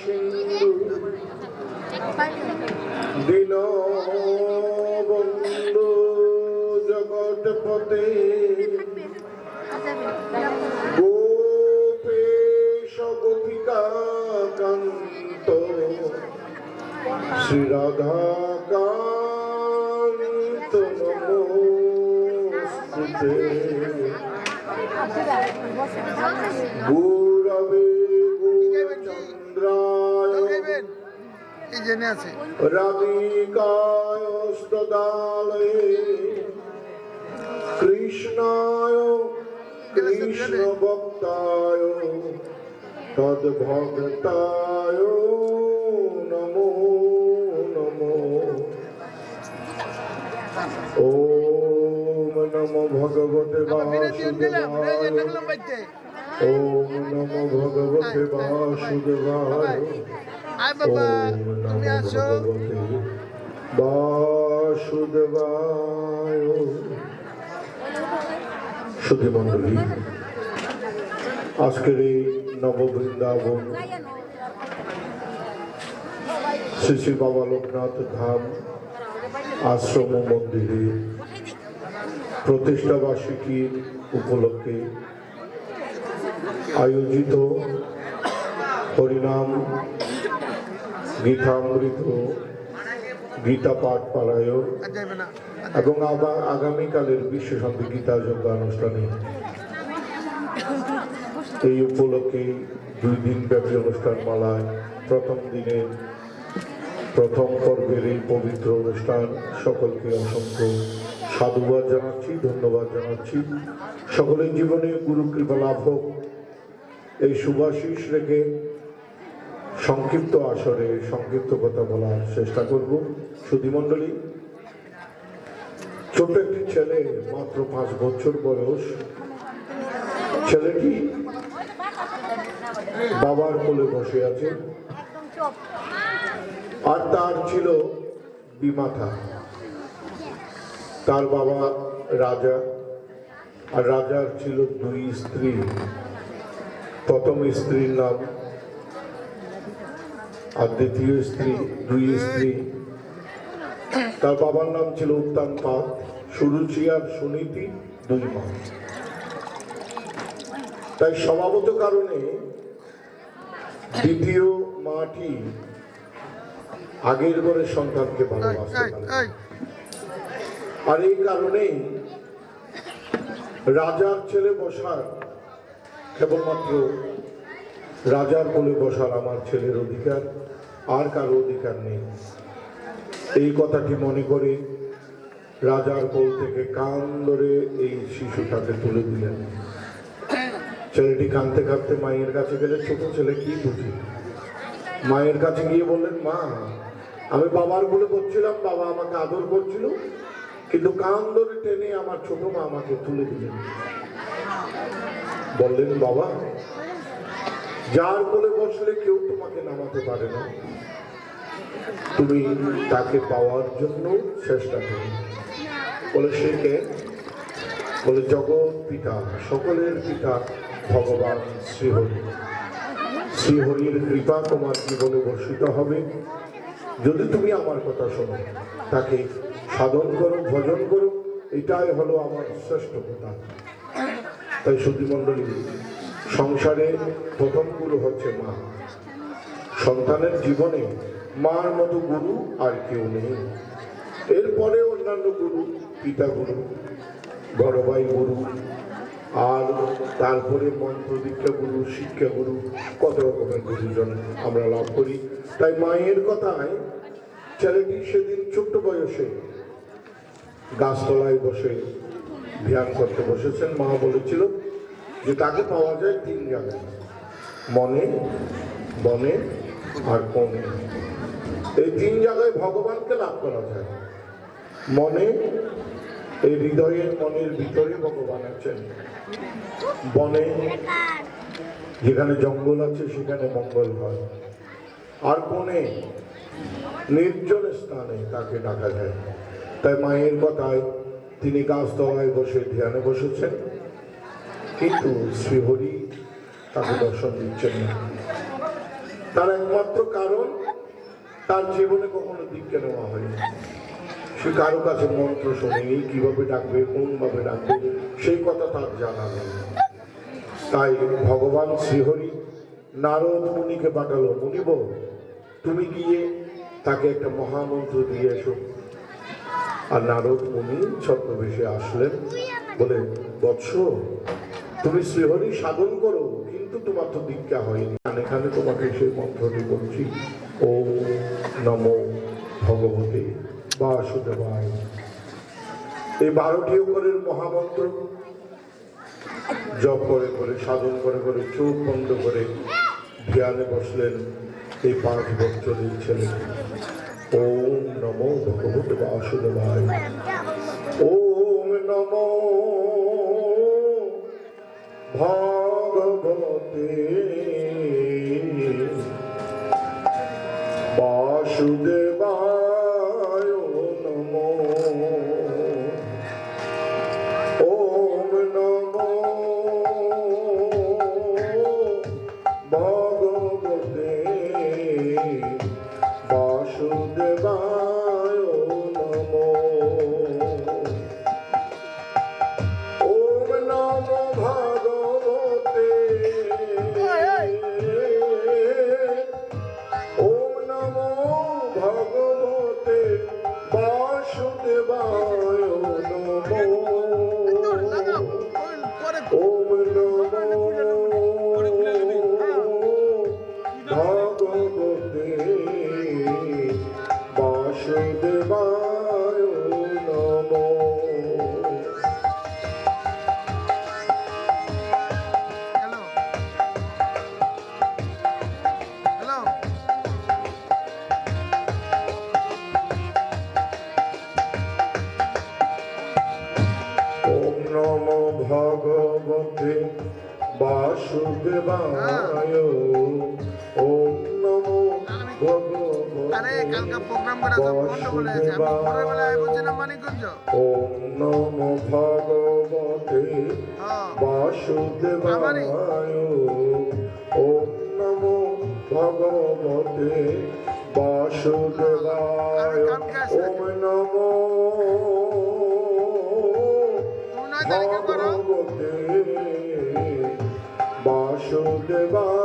সিন্ধু দিন বন্ধু জগৎপতে গোপেশ গোপিকা কান্ত। শ্রী রাধা কান্ত নমস্তুতে। এই জেনে আছে? রাধিকায়স্তদালয়ে কৃষ্ণায় কৃষ্ণ ভক্তায় তদ্ভক্তায় নমো নমো। ওম নমো ভগবতে বাসুদেবায় ওম নমো ভগবতে বাসুদেবায় আয় বাবা তুমি সুধী মণ্ডলী, আজকের এই নববৃন্দাবন শ্রী শ্রী বাবা লোকনাথ ধাম আশ্রম মন্দিরে প্রতিষ্ঠা বার্ষিকীর উপলক্ষে আয়োজিত হরিনাম গীতামৃত গীতা পাঠ আর এবং আবার আগামীকালের বিশ্ব শান্তি গীতা যোগ্য অনুষ্ঠানে এই উপলক্ষে দুই দিন ব্যাপী অনুষ্ঠান মালায় প্রথম দিনে প্রথম পর্বের এই পবিত্র অনুষ্ঠান সকলকে অসংখ্য সাধুবাদ জানাচ্ছি, ধন্যবাদ জানাচ্ছি। সকলের জীবনে গুরু কৃপা লাভ হোক। এই শুভাশিস রেখে সংক্ষিপ্ত আসরে সংক্ষিপ্ত কথা বলার চেষ্টা করব। সুধীমণ্ডলী ছোট একটি ছেলে, মাত্র পাঁচ বছর বয়স। ছেলেটি বাবার কোলে বসে আছে। আর তার ছিল বিমাথা তার বাবা রাজা, আর রাজার ছিল দুই স্ত্রী। প্রথম স্ত্রীর নাম আর দ্বিতীয় স্ত্রী দুই স্ত্রী। তার বাবার নাম ছিল উত্তান পাত সুরুচি আর সুনীতি দুই মা তাই স্বভাবত কারণে দ্বিতীয় মাটি আগের ঘরের সন্তানকে ভালোবাসতে এই। আর এই কারণেই রাজার ছেলে বসার কেবলমাত্র রাজার কোলে বসার আমার ছেলের অধিকার, আর কারও অধিকার নেই। এই কথাটি মনে করে রাজার কোল থেকে কান ধরে এই শিশুটাকে তুলে দিলেন। ছেলেটি কাঁদতে কাঁদতে মায়ের কাছে গেলে, ছোট ছেলে, কি বুঝি? মায়ের কাছে গিয়ে বললেন, মা, আমি বাবার বলে বলছিলাম বাবা আমাকে আদর করছিল, কিন্তু কান ধরে টেনে আমার ছোট মা আমাকে তুলে দিলেন। বললেন, বাবা যার কোলে বসলে কেউ তোমাকে নামাতে পারে না। তুমি তাকে পাওয়ার জন্য চেষ্টা করো। বলে সে কে? বলে জগৎ পিতা, সকলের পিতা ভগবান শ্রীহরি। শ্রীহরির কৃপা তোমার জীবনে বর্ষিত হবে। যদি তুমি আমার কথা শোনো, তাকে সাধন করো, ভজন করো, এটাই হলো আমার শ্রেষ্ঠ কথা তাই সুধীমণ্ডলী সংসারে প্রথম গুরু হচ্ছে মা। সন্তানের জীবনে মার মতো গুরু আর কেউ নেই। এরপরে অন্যান্য গুরু, পিতা গুরু বড় ভাই গুরু, আর তারপরে মন্ত্র দীক্ষা গুরু, শিক্ষা গুরু, কত রকমের গুরুজন আমরা লাভ করি। তাই মায়ের কথায় ছেলেটি সেদিন ছোট্ট বয়সে গাছতলায় বসে ধ্যান করতে বসেছেন। মা বলেছিল যে তাকে পাওয়া যায় তিন জায়গায় মনে, বনে আর কোণে। এই তিন জায়গায় ভগবানকে লাভ করা যায়। মনে, এই হৃদয়ের মনের ভিতরে ভগবান আছেন। বনে, যেখানে জঙ্গল আছে, সেখানে মঙ্গল হয়। আর কোণে নির্জন স্থানে তাকে ডাকা যায়। তাই মায়ের কথায় তিনি গাছতলায় বসে ধ্যানে বসেছেন। কিন্তু শ্রীহরি তাকে দর্শন দিচ্ছেন না। তার একমাত্র কারণ, তার জীবনে কখনো দীক্ষা নেওয়া হয়নি। সে কারও কাছে মন্ত্র শোনেনি কীভাবে ডাকবে, কোন ভাবে ডাকবে, সেই কথা তার জানা নেই। তাই ভগবান শ্রীহরি নারদ মুনিকে পাঠালো মুনিব তুমি গিয়ে তাকে একটা মহামন্ত্র দিয়ে এসো। আর নারদ মুনি ছদ্মবেশে আসলেন, বলে, বৎস তুমি শ্রীহরি সাধন করো, কিন্তু তোমার তো দীক্ষা হয়নি। এখানে তোমাকে সেই মন্ত্রটি বলছি ও নম ভগবতে বাসুদেবায়। এই বারোটি অক্ষরের মহামন্ত্র, জপ করে করে, সাধন করে করে, চোখ বন্ধ করে ধ্যানে বসলেন এই পাঁচ বছরের ছেলে। ওম নমো ভগবতে বাসুদেবায়। বাসুদেবায় বাসুদেবায় ওম নমো আরে কালকে ভগবতে প্রোগ্রাম করা সব গন্ডগোল হয়েছে আমি পরের বেলায় বলছিলাম মানিকগঞ্জ। ওম নমো ভগবতে হ্যাঁ। বাসুদেবায় ওম নমো ভগবতে বাসুদেবায় ওম নমো তুমি shoulder bar.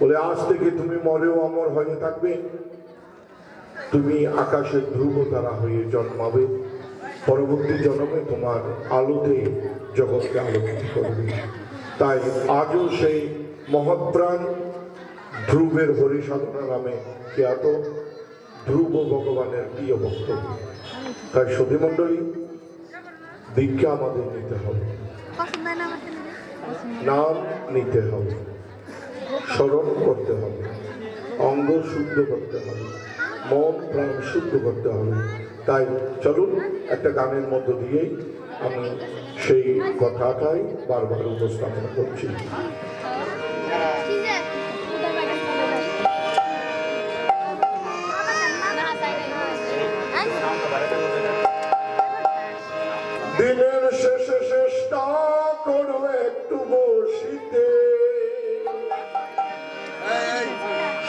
বলে, আজ থেকে তুমি মরেও অমর হয়ে থাকবে। তুমি আকাশের ধ্রুব তারা হয়ে জন্মাবে। পরবর্তী জন্মে তোমার আলোতে জগৎকে আলোকিত করবে। তাই আজও সেই মহৎপ্রাণ ধ্রুবের হরি হরিসাধনা নামে খ্যাত। ধ্রুব ভগবানের প্রিয় ভক্ত। তাই সতীমণ্ডলী, দীক্ষা আমাদের নিতে হবে। নাম নিতে হবে। স্মরণ করতে হবে। অঙ্গ শুদ্ধ করতে হবে। মন প্রাণ শুদ্ধ করতে হবে। তাই চলুন একটা গানের মধ্য দিয়েই আমি সেই কথাটাই বারবার উপস্থাপন করছি।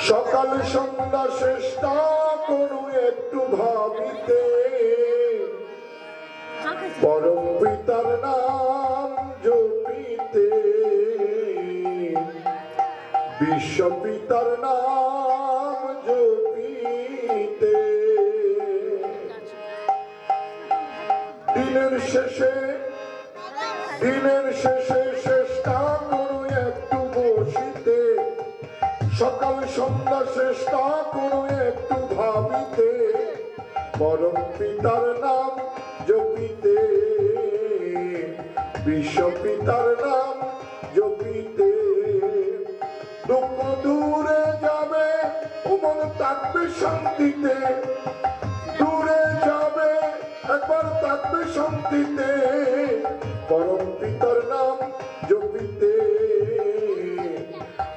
সকাল সন্ধ্যা চেষ্টা করো একটু ভাবিতে। পরম পিতার নাম জপিতে। বিশ্ব পিতার নাম জপিতে। দিনের শেষে দিনের শেষে চেষ্টা করো একটু ভাবিতে। পরম পিতার নাম জপিতে। বিশ্ব পিতার নাম জপিতে। দুঃখ দূরে যাবে উমন থাকবে শান্তিতে। দূরে যাবে, একবার থাকবে শান্তিতে। পরম পিতার নাম জপিতে।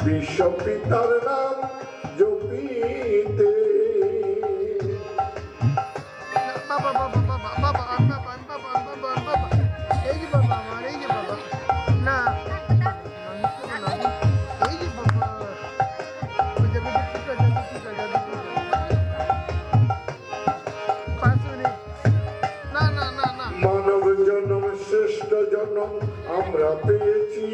বিশ্ব পিতার নাম जो पी জন্ম আমরা পেয়েছি।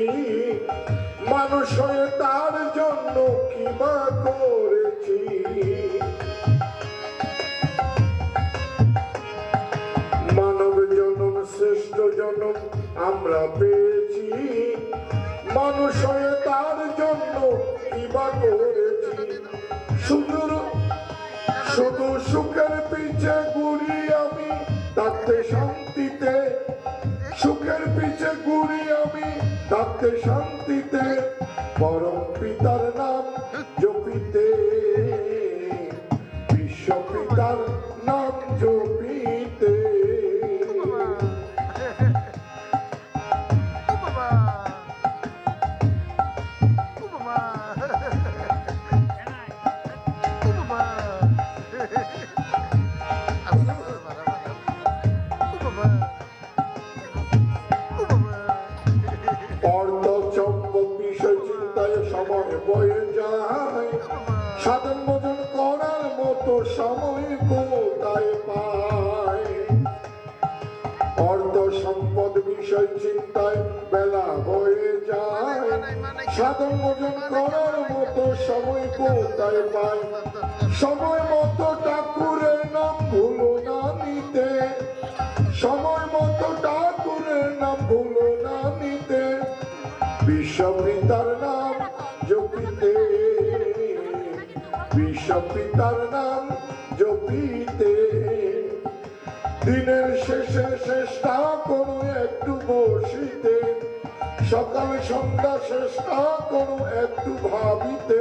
মানুষ হয়ে তার জন্য কি বা করেছি? মানব জন্ম, শ্রেষ্ঠ জন্ম আমরা পেয়েছি। মানুষ হয়ে তার জন্য কি বা করেছি? শুধু শুধু সুখের পিছে ঘুরি। পিছে ঘুরি আমি তাতে শান্তিতে পরম পিতার বেলা হয়ে যায়। সাধন ভোজন করার মতো সময় কোথায় পায় সময় মতো ঠাকুরের নাম ভুলো না নিতে। সময় মতো ঠাকুরের নাম ভুলো না নিতে। বিশ্বপিতার নাম জপিতে। বিশ্বপিতার নাম জপিতে। দিনের শেষে চেষ্টা করো একটু বসিতে। সকাল সন্ধ্যা না করো একটু ভাবিতে।